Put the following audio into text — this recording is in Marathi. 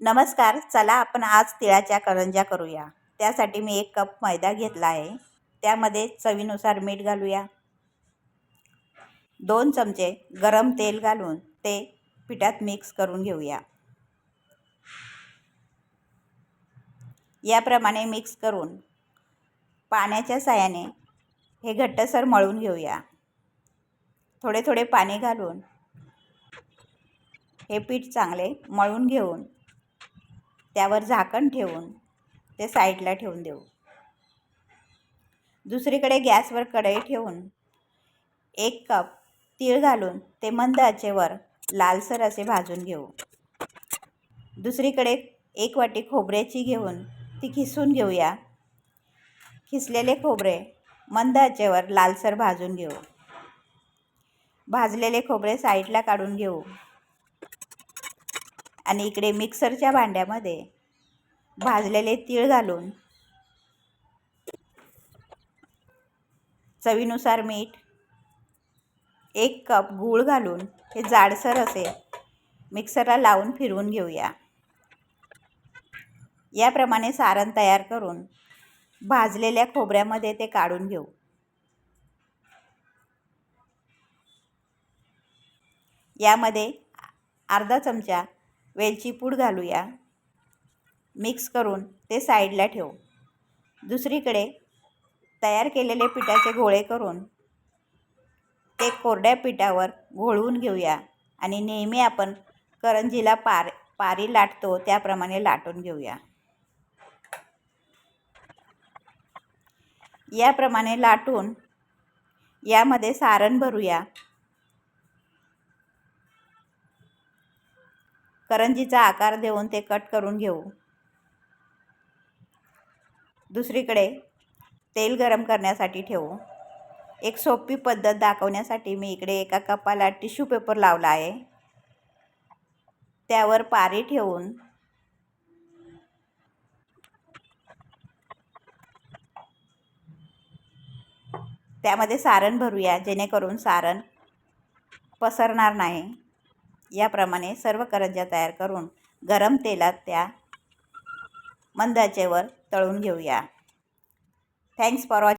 नमस्कार चला आपण आज तिळाच्या करंज्या करूया. त्यासाठी मी एक कप मैदा घेतला आहे. त्यामध्ये चवीनुसार मीठ घालूया. दोन चमचे गरम तेल घालून ते पिठात मिक्स करून घेऊया. याप्रमाणे मिक्स करून पाण्याच्या साह्याने हे घट्टसर मळून घेऊया. थोडे थोडे पाणी घालून हे पीठ चांगले मळून घेऊन त्यावर झाकण ठेवून ते साईडला ठेवून देऊ. दुसरीकडे गॅसवर कढई ठेवून एक कप तीळ घालून ते मंद आचेवर लालसर असे भाजून घेऊ. दुसरीकडे एक वाटी खोबऱ्याची घेऊन ती खिसून घेऊया. खिसलेले खोबरे मंद आचेवर लालसर भाजून घेऊ. भाजलेले खोबरे साईडला काढून घेऊ. आणि इकडे मिक्सरच्या भांड्यामध्ये भाजलेले तीळ घालून चवीनुसार मीठ एक कप गूळ घालून हे जाडसर असे मिक्सरला लावून फिरवून घेऊया. याप्रमाणे सारण तयार करून भाजलेल्या खोबऱ्यामध्ये ते काढून घेऊ. यामध्ये अर्धा चमचा वेलची पूड घालूया. मिक्स करून ते साईडला ठेवू. दुसरीकडे तयार केलेले पिठाचे गोळे करून ते कोरड्या पिठावर घोळवून घेऊया आणि नेहमी आपण करंजीला पार पारी लाटतो त्याप्रमाणे लाटून घेऊया. याप्रमाणे लाटून यामध्ये सारण भरूया. करंजीचा आकार देऊन ते कट करून घेऊ. दुसरीकडे तेल गरम करण्यासाठी ठेवू. एक सोपी पद्धत दाखवण्यासाठी मी इकडे एका कपाला टिश्यू पेपर लावला आहे. त्यावर पारी ठेवून त्यामध्ये सारण भरूया जेणेकरून सारण पसरणार नाही. याप्रमाणे सर्व करंज्या तयार करून गरम तेलात त्या मंदाचेवर तळून घेऊया. Thanks for watch